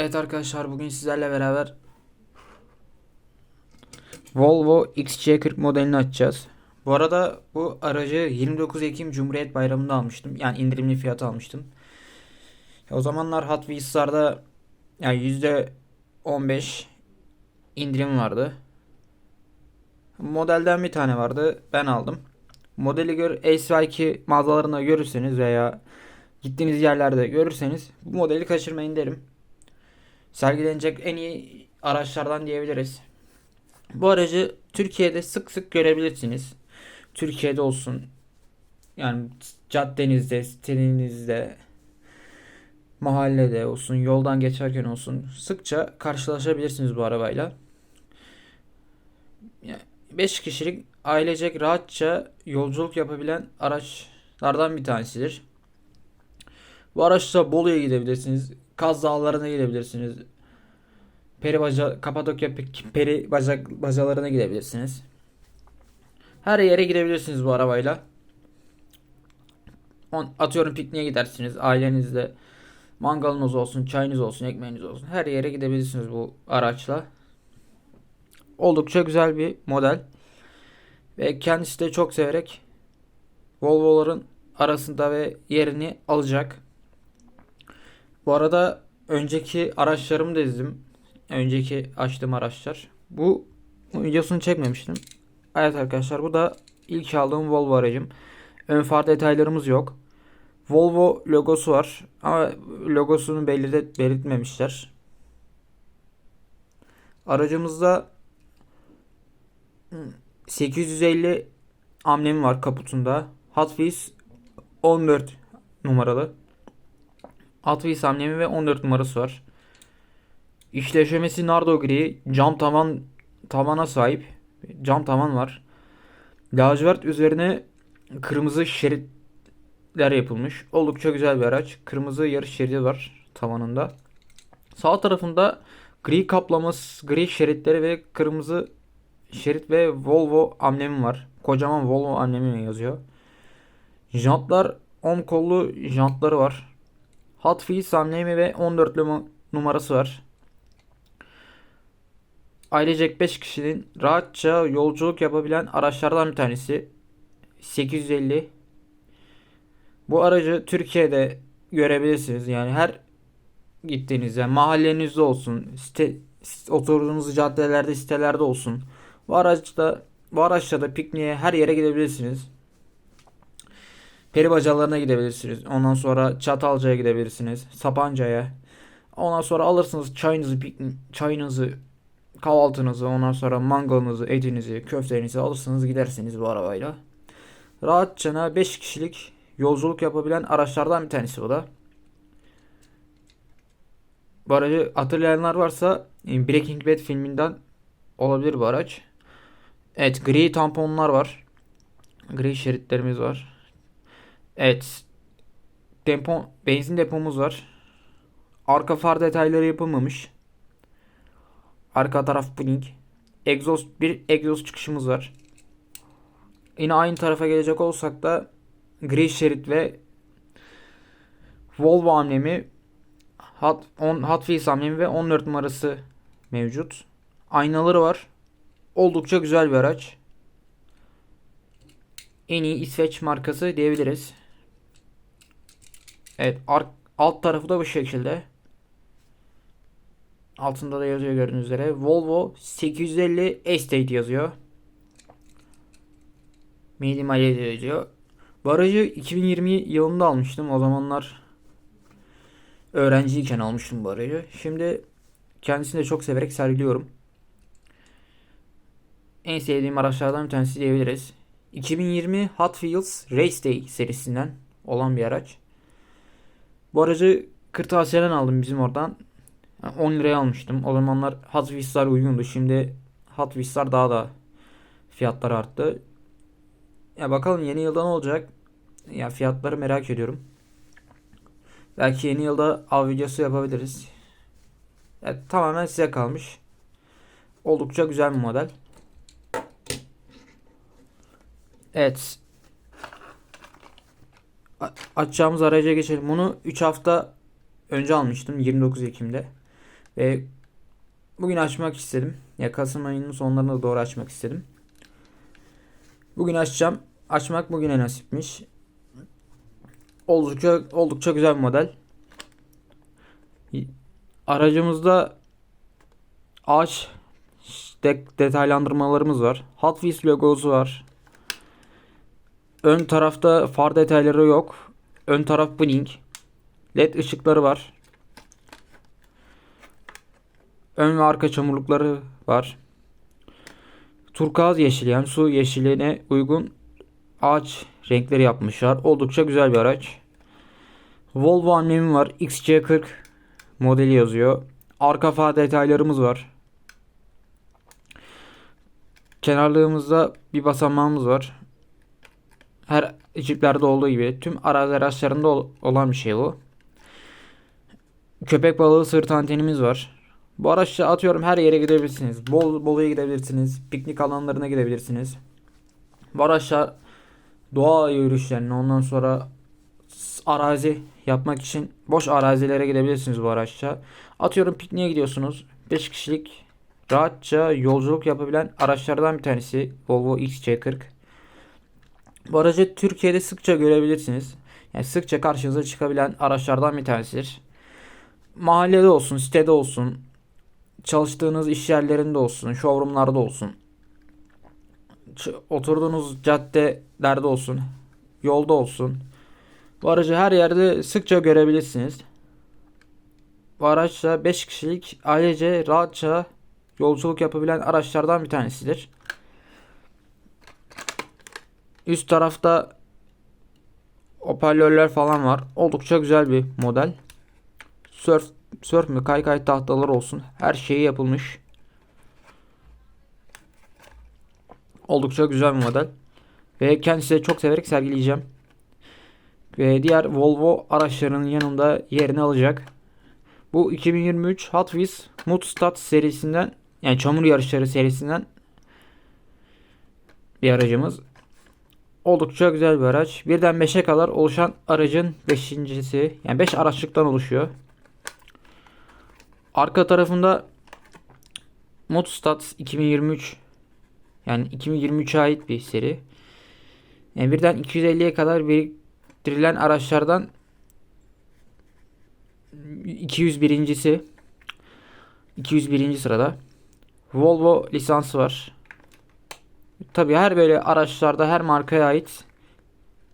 Evet arkadaşlar bugün sizlerle beraber Volvo XC40 modelini açacağız. Bu arada bu aracı 29 Ekim Cumhuriyet Bayramı'nda almıştım. Yani indirimli fiyata almıştım. O zamanlar Hot Wheels'larda yani %15 indirim vardı. Modelden bir tane vardı. Ben aldım. Modeli gör S2 mağazalarında görürseniz veya gittiğiniz yerlerde görürseniz bu modeli kaçırmayın derim. Sergilenecek en iyi araçlardan diyebiliriz. Bu aracı Türkiye'de sık sık görebilirsiniz. Türkiye'de olsun. Yani caddenizde, sitenizde, mahallede olsun, yoldan geçerken olsun sıkça karşılaşabilirsiniz bu arabayla. 5 kişilik ailecek rahatça yolculuk yapabilen araçlardan bir tanesidir. Bu araçla Bolu'ya gidebilirsiniz. Kaz Dağları'na gidebilirsiniz. Peri baca, Kapadokya pe- peri bacak bacalarına gidebilirsiniz. Her yere gidebilirsiniz bu arabayla. On, atıyorum pikniğe gidersiniz ailenizle. Mangalınız olsun, çayınız olsun, ekmeğiniz olsun. Her yere gidebilirsiniz bu araçla. Oldukça güzel bir model. Ve kendisi de çok severek Volvo'ların arasında ve yerini alacak. Bu arada önceki araçlarımı da izledim. Önceki açtığım araçlar. Bu videosunu çekmemiştim. Evet arkadaşlar bu da ilk aldığım Volvo aracım. Ön far detaylarımız yok. Volvo logosu var ama logosunu belirт belirtmemişler. Aracımızda 850 amblemi var kaputunda. Hot Wheels 14 numaralı. Wheels amblemi ve 14 numarası var. İşleşmesi nardo gri, cam tavan tavana sahip. Cam tavan var. Lacivert üzerine kırmızı şeritler yapılmış. Oldukça güzel bir araç. Kırmızı yarış şeridi var tavanında. Sağ tarafında gri kaplaması, gri şeritleri ve kırmızı şerit ve Volvo amblemi var. Kocaman Volvo amblemi yazıyor. Jantlar 10 kollu jantları var. Hot Wheels amblemi ve 14 numarası var. Ailecek 5 kişinin rahatça yolculuk yapabilen araçlardan bir tanesi. 850. Bu aracı Türkiye'de görebilirsiniz. Yani her gittiğinizde mahallenizde olsun, site, oturduğunuz caddelerde, sitelerde olsun. Bu araçta bu araçla da pikniğe her yere gidebilirsiniz. Peri bacalarına gidebilirsiniz. Ondan sonra Çatalca'ya gidebilirsiniz. Sapanca'ya. Ondan sonra alırsınız çayınızı, çayınızı, kahvaltınızı, ondan sonra mangalınızı, etinizi, köftenizi alırsınız gidersiniz bu arabayla. Rahatça 5 kişilik yolculuk yapabilen araçlardan bir tanesi bu da. Bu aracı hatırlayanlar varsa e, Breaking Bad filminden olabilir bu araç. Evet gri tamponlar var. Gri şeritlerimiz var. Evet. Depo, benzin depomuz var. Arka far detayları yapılmamış. Arka taraf blink. Egzoz bir egzoz çıkışımız var. Yine aynı tarafa gelecek olsak da gri şerit ve Volvo amblemi Hot, on, Hot amblemi ve 14 numarası mevcut. Aynaları var. Oldukça güzel bir araç. En iyi İsveç markası diyebiliriz. Evet alt tarafı da bu şekilde. Altında da yazıyor gördüğünüz üzere. Volvo 850 Estate yazıyor. Minimal yazıyor. Bu aracı 2020 yılında almıştım. O zamanlar öğrenciyken almıştım bu aracı. Şimdi kendisini de çok severek sergiliyorum. En sevdiğim araçlardan bir tanesi diyebiliriz. 2020 Hot Wheels Race Day serisinden olan bir araç. Bu aracı kırtasiyeden aldım bizim oradan. 10 liraya almıştım. O zamanlar Hot Wheels'lar uygundu. Şimdi Hot Wheels'lar daha da fiyatlar arttı. Ya bakalım yeni yılda ne olacak? Ya fiyatları merak ediyorum. Belki yeni yılda av videosu yapabiliriz. Ya, tamamen size kalmış. Oldukça güzel bir model. Evet. Açacağımız araca geçelim. Bunu 3 hafta önce almıştım. 29 Ekim'de. Ve bugün açmak istedim. Ya Kasım ayının sonlarına doğru açmak istedim. Bugün açacağım. Açmak bugüne nasipmiş. Oldukça oldukça güzel bir model. Aracımızda ağaç de- detaylandırmalarımız var. Hot Wheels logosu var. Ön tarafta far detayları yok. Ön taraf blink. LED ışıkları var. Ön ve arka çamurlukları var. Turkuaz yeşili yani su yeşiline uygun ağaç renkleri yapmışlar. Oldukça güzel bir araç. Volvo amblemim var. XC40 modeli yazıyor. Arka far detaylarımız var. Kenarlığımızda bir basamağımız var. Her jiplerde olduğu gibi tüm arazi araçlarında ol- olan bir şey bu. Köpek balığı sırt antenimiz var. Bu araçla atıyorum her yere gidebilirsiniz. Bol Bolu'ya gidebilirsiniz. Piknik alanlarına gidebilirsiniz. Bu araçla doğa yürüyüşlerine ondan sonra arazi yapmak için boş arazilere gidebilirsiniz bu araçla. Atıyorum pikniğe gidiyorsunuz. 5 kişilik rahatça yolculuk yapabilen araçlardan bir tanesi Volvo XC40. Bu aracı Türkiye'de sıkça görebilirsiniz. Yani sıkça karşınıza çıkabilen araçlardan bir tanesidir. Mahallede olsun, sitede olsun, çalıştığınız iş yerlerinde olsun, showroomlarda olsun, oturduğunuz caddelerde olsun, yolda olsun. Bu aracı her yerde sıkça görebilirsiniz. Bu araçla 5 kişilik ailece rahatça yolculuk yapabilen araçlardan bir tanesidir. Üst tarafta hoparlörler falan var. Oldukça güzel bir model. Surf, surf mü kaykay tahtalar olsun. Her şeyi yapılmış. Oldukça güzel bir model. Ve kendisi de çok severek sergileyeceğim. Ve diğer Volvo araçlarının yanında yerini alacak. Bu 2023 Hot Wheels Mudstad serisinden yani çamur yarışları serisinden bir aracımız. Oldukça güzel bir araç. Birden 5'e kadar oluşan aracın 5.si. Yani 5 araçlıktan oluşuyor. Arka tarafında Modstat 2023 yani 2023'e ait bir seri. Yani birden 250'ye kadar biriktirilen araçlardan 201.si 201. sırada. Volvo lisansı var. Tabi her böyle araçlarda her markaya ait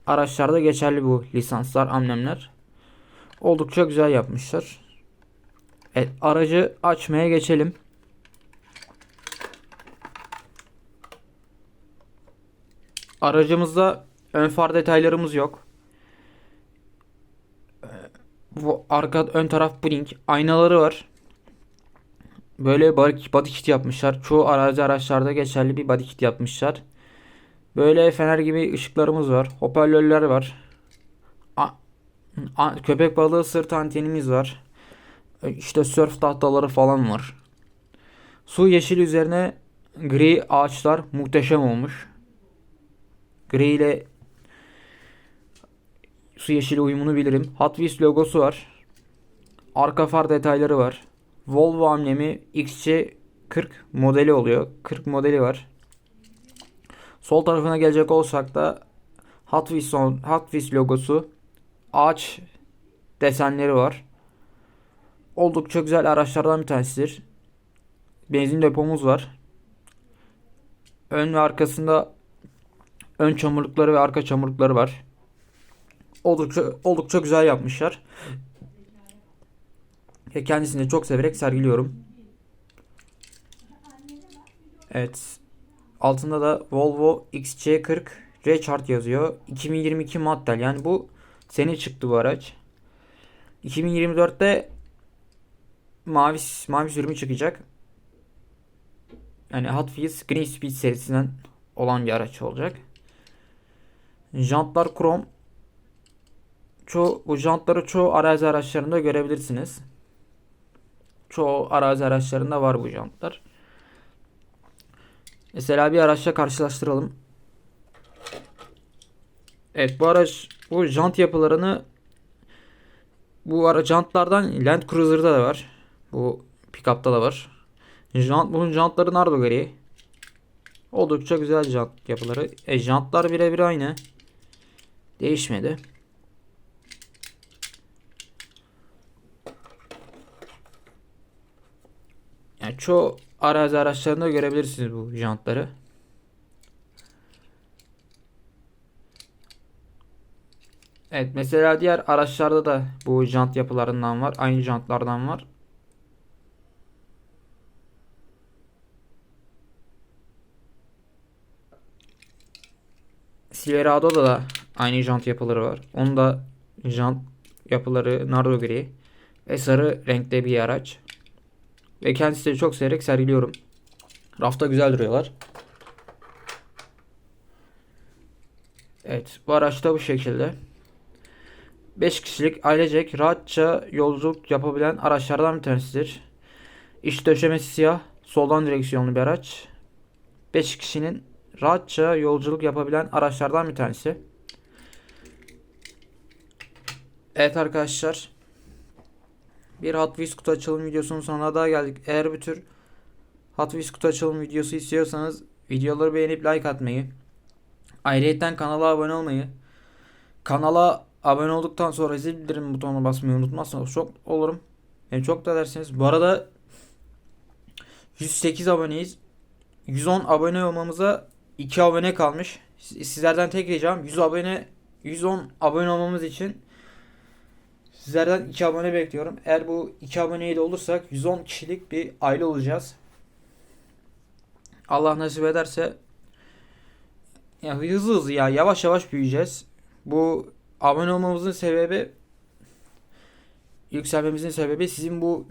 araçlarda geçerli bu lisanslar, amblemler. Oldukça güzel yapmışlar. Evet, aracı açmaya geçelim. Aracımızda ön far detaylarımız yok. Ee, Bu arka ön taraf blink, aynaları var. Böyle body kit yapmışlar. Çoğu arazi araçlarda geçerli bir body kit yapmışlar. Böyle fener gibi ışıklarımız var. Hoparlörler var. A- a- köpek balığı sırt antenimiz var. E, İşte surf tahtaları falan var. Su yeşil üzerine gri ağaçlar muhteşem olmuş. Gri ile su yeşili uyumunu bilirim. Hot Wheels logosu var. Arka far detayları var. Volvo amblemi XC40 modeli oluyor. 40 modeli var. Sol tarafına gelecek olsak da Hot Wheels, Hot Wheels logosu ağaç desenleri var. Oldukça güzel araçlardan bir tanesidir. Benzin depomuz var. Ön ve arkasında ön çamurlukları ve arka çamurlukları var. Oldukça oldukça güzel yapmışlar. Ve kendisini çok severek sergiliyorum. Evet. Altında da Volvo XC40 Recharge yazıyor. 2022 model. Yani bu sene çıktı bu araç. 2024'te mavi mavi sürümü çıkacak. Yani Hot Wheels Green Speed serisinden olan bir araç olacak. Jantlar krom. Çoğu, bu jantları çoğu arazi araçlarında görebilirsiniz. Çoğu arazi araçlarında var bu jantlar. Mesela bir araçla karşılaştıralım. Evet bu araç bu jant yapılarını bu ara jantlardan Land Cruiser'da da var. Bu Pickup'ta da var. Jant, bunun jantları nardo gri. Oldukça güzel jant yapıları. E jantlar birebir aynı. Değişmedi. Yani çoğu arazi araçlarında görebilirsiniz bu jantları. Evet mesela diğer araçlarda da bu jant yapılarından var. Aynı jantlardan var. Silverado'da da aynı jant yapıları var. Onun da jant yapıları nardo gri ve sarı renkte bir araç. Ve kendisi de çok severek sergiliyorum. Rafta güzel duruyorlar. Evet bu araç da bu şekilde. 5 kişilik ailecek rahatça yolculuk yapabilen araçlardan bir tanesidir. İç döşemesi siyah, soldan direksiyonlu bir araç. 5 kişinin rahatça yolculuk yapabilen araçlardan bir tanesi. Evet arkadaşlar. Bir Hot Wheels kutu açılım videosunun sonuna daha geldik. Eğer bu tür Hot Wheels kutu açılım videosu istiyorsanız videoları beğenip like atmayı, ayrıyetten kanala abone olmayı, kanala abone olduktan sonra zil bildirim butonuna basmayı unutmazsanız çok olurum. Yani çok da dersiniz. Bu arada 108 aboneyiz. 110 abone olmamıza 2 abone kalmış. Sizlerden tek ricam 100 abone 110 abone olmamız için sizlerden 2 abone bekliyorum. Eğer bu 2 aboneyi de olursak 110 kişilik bir aile olacağız. Allah nasip ederse ya hızlı hızlı ya yavaş yavaş büyüyeceğiz. Bu abone olmamızın sebebi yükselmemizin sebebi sizin bu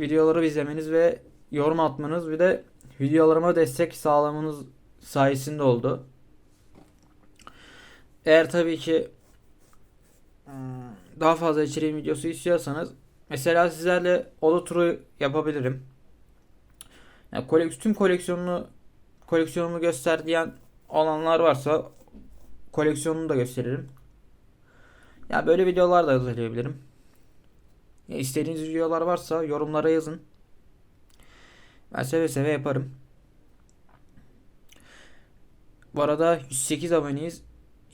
videoları izlemeniz ve yorum atmanız bir de videolarıma destek sağlamanız sayesinde oldu. Eğer tabii ki daha fazla içeriğin videosu istiyorsanız mesela sizlerle oda turu yapabilirim. Yani kolek tüm koleksiyonunu koleksiyonumu göster diyen olanlar varsa koleksiyonunu da gösteririm. Ya böyle videolar da hazırlayabilirim. Ya istediğiniz videolar varsa yorumlara yazın. Ben seve seve yaparım. Bu arada 108 aboneyiz.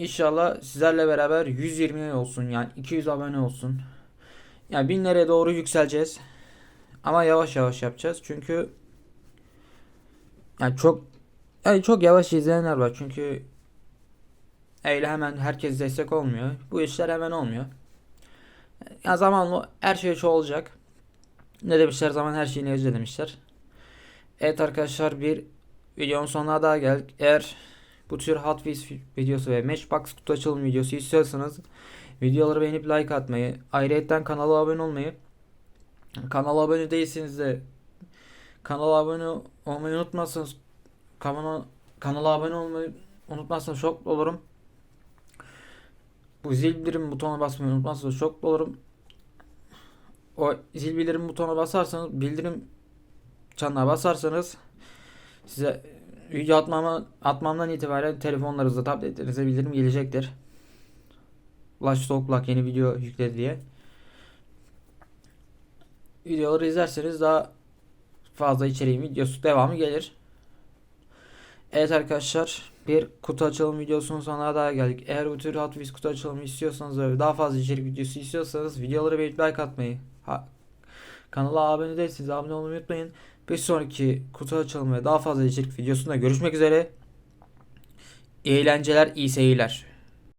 İnşallah sizlerle beraber 120 olsun yani 200 abone olsun. Yani binlere doğru yükseleceğiz. Ama yavaş yavaş yapacağız. Çünkü yani çok yani çok yavaş izleyenler var. Çünkü öyle hemen herkes destek olmuyor. Bu işler hemen olmuyor. Ya zamanla her şey çoğalacak. Ne demişler zaman her şeyini özle demişler. Evet arkadaşlar bir videonun sonuna daha geldik. Eğer bu tür Hot Wheels videosu ve Matchbox kutu açılım videosu istiyorsanız videoları beğenip like atmayı, ayrıca kanala abone olmayı, kanala abone değilseniz de kanala abone olmayı unutmazsanız kanala, kanala abone olmayı unutmazsanız çok olurum. Bu zil bildirim butonuna basmayı unutmazsanız çok olurum. O zil bildirim butonuna basarsanız bildirim çanına basarsanız size video atmama, atmamdan itibaren telefonlarınızda, tabletlerinize bildirim gelecektir. Flash Talk yeni video yükledi diye. Videoları izlerseniz daha fazla içeriğin videosu devamı gelir. Evet arkadaşlar bir kutu açılım videosunun sonuna daha geldik. Eğer bu tür Hot Wheels kutu açılımı istiyorsanız ve daha fazla içerik videosu istiyorsanız videoları beğenip like atmayı, ha, kanala abone değilseniz abone olmayı unutmayın. Bir sonraki kutu açılımı ve daha fazla içerik videosunda görüşmek üzere. İyi eğlenceler, iyi seyirler.